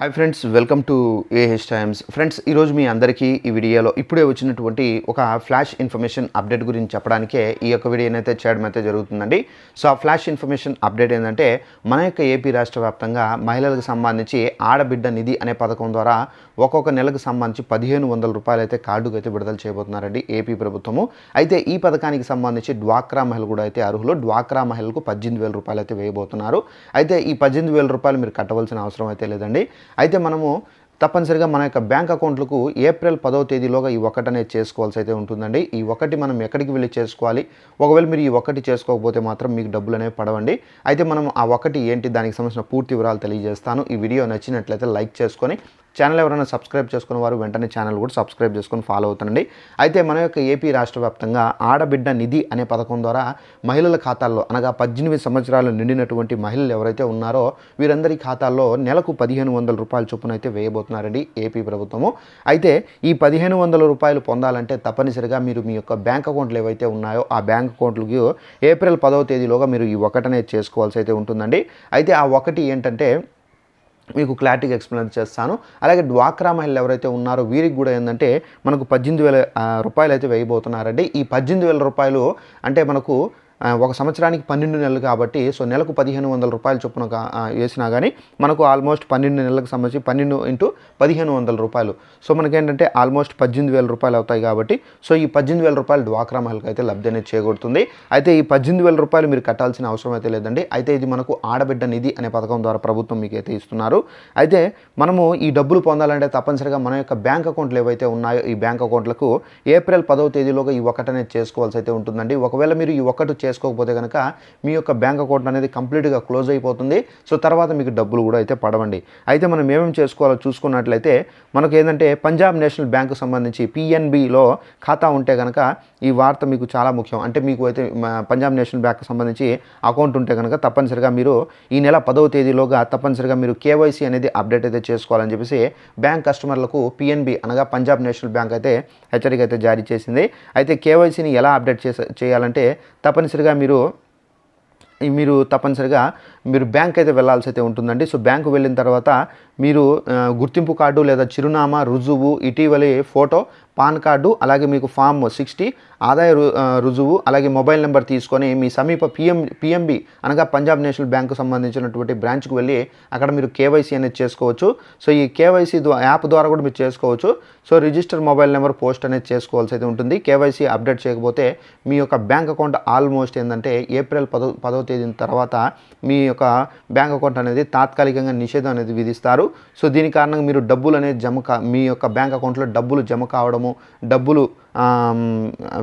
Hi friends welcome to AH Times friends ఈరోజు మీ అందరికీ ఈ వీడియోలో ఇప్పుడే వచ్చినటువంటి ఒక ఫ్లాష్ ఇన్ఫర్మేషన్ అప్డేట్ గురించి చెప్పడానికే ఈ యొక్క వీడియోని అయితే చేయడం అయితే జరుగుతుందండి. సో ఆ ఫ్లాష్ ఇన్ఫర్మేషన్ అప్డేట్ ఏంటంటే మన యొక్క ఏపీ రాష్ట్ర వ్యాప్తంగా మహిళలకు సంబంధించి ఆడబిడ్డ నిధి అనే పథకం ద్వారా ఒక్కొక్క నెలకు సంబంధించి పదిహేను వందల రూపాయలు అయితే కార్డుకు అయితే విడుదల చేయబోతున్నారండి ఏపీ ప్రభుత్వము. అయితే ఈ పథకానికి సంబంధించి డ్వాక్రా మహిళలు కూడా అయితే అర్హులు. డ్వాక్రా మహిళలకు పద్దెనిమిది వేల రూపాయలు అయితే వేయబోతున్నారు. అయితే ఈ పద్దెనిమిది వేల రూపాయలు మీరు కట్టవలసిన అవసరం అయితే లేదండి. అయితే మనము తప్పనిసరిగా మన యొక్క బ్యాంక్ అకౌంట్లకు ఏప్రిల్ పదవ తేదీలోగా ఈ ఒకటి అనేది చేసుకోవాల్సి అయితే ఉంటుందండి. ఈ ఒకటి మనం ఎక్కడికి వెళ్ళి చేసుకోవాలి? ఒకవేళ మీరు ఈ ఒకటి చేసుకోకపోతే మాత్రం మీకు డబ్బులు అనేవి పడవండి. అయితే మనం ఆ ఒకటి ఏంటి? దానికి సంబంధించిన పూర్తి వివరాలు తెలియజేస్తాను. ఈ వీడియో నచ్చినట్లయితే లైక్ చేసుకొని ఛానల్ ఎవరైనా సబ్స్క్రైబ్ చేసుకున్న వారు వెంటనే ఛానల్ కూడా సబ్స్క్రైబ్ చేసుకొని ఫాలో అవుతుండండి. అయితే మన యొక్క ఏపీ రాష్ట్ర వ్యాప్తంగా ఆడబిడ్డ నిధి అనే పథకం ద్వారా మహిళల ఖాతాల్లో అనగా పద్దెనిమిది సంవత్సరాలు నిండినటువంటి మహిళలు ఎవరైతే ఉన్నారో వీరందరి ఖాతాల్లో నెలకు పదిహేను వందల రూపాయల చొప్పున అయితే వేయబోతున్నారండి ఏపీ ప్రభుత్వము. అయితే ఈ పదిహేను వందల రూపాయలు పొందాలంటే తప్పనిసరిగా మీరు మీ యొక్క బ్యాంక్ అకౌంట్లు ఏవైతే ఉన్నాయో ఆ బ్యాంక్ అకౌంట్లకు ఏప్రిల్ పదవ తేదీలోగా మీరు ఈ ఒకటనే చేసుకోవాల్సి అయితే ఉంటుందండి. అయితే ఆ ఒకటి ఏంటంటే మీకు క్లారిటీగా ఎక్స్ప్లెయిన్ చేస్తాను. అలాగే డ్వాక్రా మహిళలు ఎవరైతే ఉన్నారో వీరికి కూడా ఏంటంటే మనకు పద్దెనిమిది వేల రూపాయలు అయితే వేయబోతున్నారండి. ఈ పద్దెనిమిది వేల రూపాయలు అంటే మనకు ఒక సంవత్సరానికి పన్నెండు నెలలు కాబట్టి సో నెలకు పదిహేను వందల రూపాయలు చొప్పున వేసినా కానీ మనకు ఆల్మోస్ట్ పన్నెండు నెలలకు సంబంధించి పన్నెండు ఇంటూ పదిహేను వందల రూపాయలు. సో మనకేంటంటే ఆల్మోస్ట్ పద్దెనిమిది వేల రూపాయలు అవుతాయి కాబట్టి సో ఈ పద్దెనిమిది వేల రూపాయలు డ్వాక్రా మహిళకు అయితే లబ్ధి అనేది చేకూరుతుంది. అయితే ఈ పద్దెనిమిది వేల రూపాయలు మీరు కట్టాల్సిన అవసరం అయితే లేదండి. అయితే ఇది మనకు ఆడబిడ్డ నిధి అనే పథకం ద్వారా ప్రభుత్వం మీకు అయితే ఇస్తున్నారు. అయితే మనము ఈ డబ్బులు పొందాలంటే తప్పనిసరిగా మన యొక్క బ్యాంక్ అకౌంట్లు ఏవైతే ఉన్నాయో ఈ బ్యాంక్ అకౌంట్లకు ఏప్రిల్ పదవ తేదీలోగా ఈ ఒకటి అనేది చేసుకోవాల్సి అయితే ఉంటుందండి. ఒకవేళ మీరు ఈ ఒక్కటి చేసుకోకపోతే కనుక మీ యొక్క బ్యాంక్ అకౌంట్ అనేది కంప్లీట్గా క్లోజ్ అయిపోతుంది. సో తర్వాత మీకు డబ్బులు కూడా అయితే పడవండి. అయితే మనం ఏమేమి చేసుకోవాలో చూసుకున్నట్లయితే మనకు ఏంటంటే పంజాబ్ నేషనల్ బ్యాంకు సంబంధించి పిఎన్బిలో ఖాతా ఉంటే కనుక ఈ వార్త మీకు చాలా ముఖ్యం. అంటే మీకు అయితే పంజాబ్ నేషనల్ బ్యాంక్ సంబంధించి అకౌంట్ ఉంటే కనుక తప్పనిసరిగా మీరు ఈ నెల పదవ తేదీలోగా తప్పనిసరిగా మీరు కేవైసీ అనేది అప్డేట్ అయితే చేసుకోవాలని చెప్పేసి బ్యాంక్ కస్టమర్లకు పిఎన్బి అనగా పంజాబ్ నేషనల్ బ్యాంక్ అయితే హెచ్చరిక అయితే జారీ చేసింది. అయితే కేవైసీని ఎలా అప్డేట్ చేసే చేయాలంటే తప్పనిసరిగా మీరు మీరు తప్పనిసరిగా మీరు బ్యాంక్ అయితే వెళ్ళాల్సి అయితే ఉంటుందండి. సో బ్యాంకు వెళ్ళిన తర్వాత మీరు గుర్తింపు కార్డు లేదా చిరునామా రుజువు ఇటీవలి ఫోటో పాన్ కార్డు అలాగే మీకు ఫామ్ సిక్స్టీ ఆదాయ రు- రుజువు అలాగే మొబైల్ నెంబర్ తీసుకొని మీ సమీప పిఎం పిఎంబి అనగా పంజాబ్ నేషనల్ బ్యాంకు సంబంధించినటువంటి బ్రాంచ్కి వెళ్ళి అక్కడ మీరు కేవైసీ అనేది చేసుకోవచ్చు. సో ఈ కేవైసీ యాప్ ద్వారా కూడా మీరు చేసుకోవచ్చు. So register mobile number post అనేది చేసుకోవాల్సి అయితే ఉంటుంది. కేవైసీ అప్డేట్ చేయకపోతే మీ యొక్క బ్యాంక్ అకౌంట్ ఆల్మోస్ట్ ఏంటంటే ఏప్రిల్ పదో పదో తేదీన తర్వాత మీ యొక్క బ్యాంక్ అకౌంట్ అనేది తాత్కాలికంగా నిషేధం అనేది విధిస్తారు. సో దీని కారణంగా మీరు డబ్బులు అనేది జమ కా మీ యొక్క బ్యాంక్ అకౌంట్లో డబ్బులు జమ కావడము డబ్బులు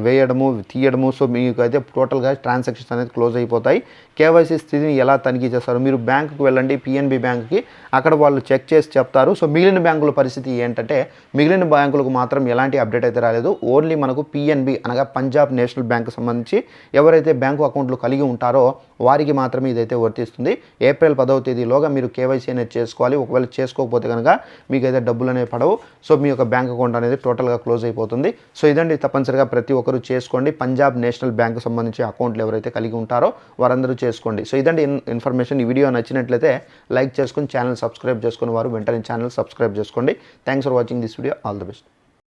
వేయడము తీయడము. సో మీకు అయితే టోటల్గా ట్రాన్సాక్షన్స్ అనేది క్లోజ్ అయిపోతాయి. కేవైసీ స్థితిని ఎలా తనిఖీ చేస్తారు? మీరు బ్యాంకుకి వెళ్ళండి పిఎన్బి బ్యాంక్కి. అక్కడ వాళ్ళు చెక్ చేసి చెప్తారు. సో మిగిలిన బ్యాంకుల పరిస్థితి ఏంటంటే మిగిలిన బ్యాంకులకు మాత్రం ఎలాంటి అప్డేట్ అయితే రాలేదు. ఓన్లీ మనకు పిఎన్బి అనగా పంజాబ్ నేషనల్ బ్యాంక్ సంబంధించి ఎవరైతే బ్యాంకు అకౌంట్లు కలిగి ఉంటారో వారికి మాత్రమే ఇదైతే వర్తిస్తుంది. ఏప్రిల్ పదవ తేదీలోగా మీరు కేవైసీ అనేది చేసుకోవాలి. ఒకవేళ చేసుకోకపోతే కనుక మీకైతే డబ్బులు అనేవి పడవు. సో మీ యొక్క బ్యాంక్ అకౌంట్ అనేది టోటల్గా క్లోజ్ అయిపోతుంది. సో చేయండి తప్పనిసరిగా ప్రతి ఒక్కరు చేసుకోండి. పంజాబ్ నేషనల్ బ్యాంక్ సంబంధించి అకౌంట్లు ఎవరైతే కలిగి ఉంటారో వారందరూ చేసుకోండి. సో ఇదండి ఇన్ఫర్మేషన్. ఈ వీడియో నచ్చినట్లయితే లైక్ చేసుకుని ఛానల్ సబ్స్క్రైబ్ చేసుకుని వారు వెంటనే ఛానల్ సబ్స్క్రైబ్ చేసుకోండి. Thanks for watching this video. All the best.